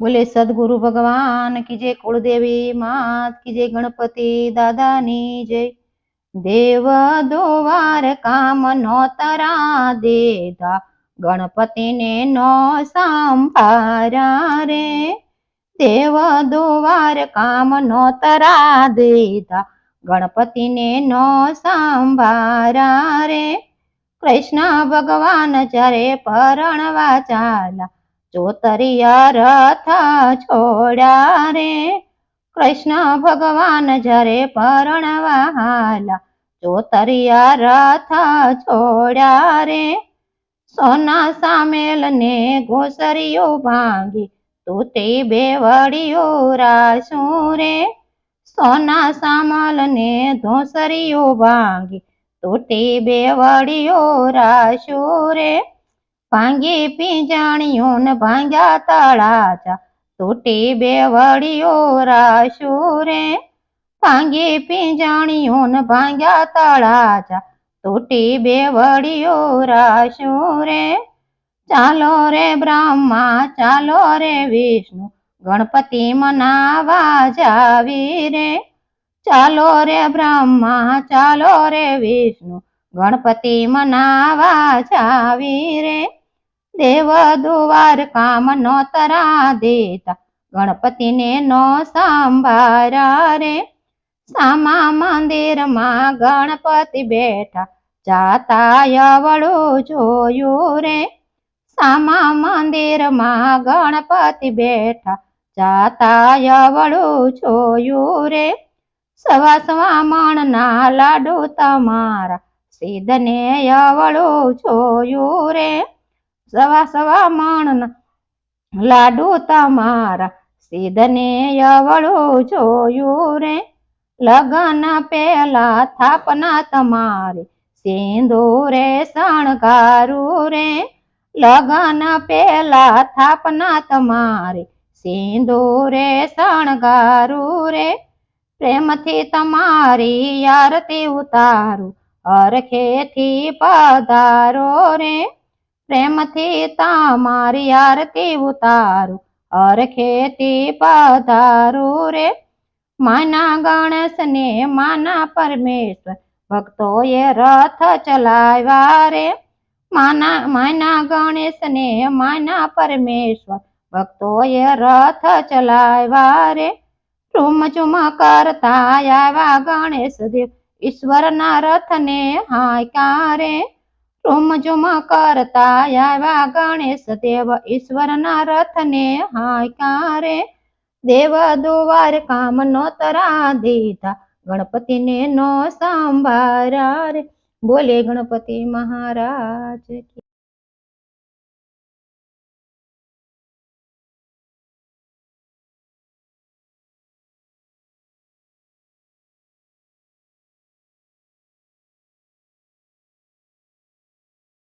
બોલે, સદગુરુ ભગવાન કી જય કુળદેવી માત, કી જય ગણપતિ દાદાની જય. દેવ દોવાર કામ નો તરા દેતા ગણપતિને નો સંભારા રે. દેવ દોવાર કામ નો તરા દેતા ગણપતિને નો સંભારા રે. કૃષ્ણ ભગવાન જ્યારે પરણવા ચાલા ચોતરિયા રથ છોડ્યા રે, કૃષ્ણ ભગવાન જરે પરણવા હાલા ચોતરિયા રથ છોડ્યા રે, સોના સામેલ ને ઘોસરીઓ ભાંગી. તૂટી બેવડીઓ રાશું રે, સોના સામલ ને ધોસરીઓ ભાંગી તૂટી બેવડીઓ રાશું રે ભાંગી પીંજાણીઓ ને ભાંગ્યા તળાજા. તૂટી બેવડીઓ રાશું રે ભાંગી પીંજાણીઓ ને ભાંગ્યા તળાજા. તૂટી બેવડીઓ રાશું રે ચાલો રે બ્રહ્મા, ચાલો રે વિષ્ણુ, ગણપતિ મનાવા જાવી રે. ચાલો રે બ્રહ્મા, ચાલો રે વિષ્ણુ, ગણપતિ મનાવા જાવી રે. દેવ દુવાર કામ નો તરા દેતા. ગણપતિને નો સંભારા રે. સામા મંદિરમાં ગણપતિ બેઠા. જાતા યવળું જોયું રે. સામા મંદિરમાં ગણપતિ બેઠા. જાતા યવળું જોયું રે. સવા સવા મણના લાડુ તમારા. સીધને યવળું જોયું રે. સવા સવા મણના, લાડુ તમારા સીધને અવળું જોયું રે. લગન પેલા થાપના તમારે સિંદૂરે શણગારું રે. લગન પેલા થાપના તમારે સિંદૂરે શણગારું રે. પ્રેમથી તમારી આરતી ઉતારું અરખેથી પધારો રે. પ્રેમથી તમારી આરતી ઉતારું અરખેતી પધારું રે. માના ગણેશને માના પરમેશ્વર. ભક્તોએ રથ ચલાવ્યા રે. માના માના ગણેશને માના પરમેશ્વર. ભક્તોએ રથ ચલાવ્યા રે. ચુમ ચુમ કરતા આવ્યા ગણેશ દેવ ઈશ્વરના રથને હાંક્યા ચુમ ચુમ કરતા આવ્યા ગણેશ દેવ ઈશ્વરના રથને હાયકારે દેવ દુવાર કામ નો તરા દીધા. ગણપતિને નો સંભારા રે બોલે ગણપતિ મહારાજ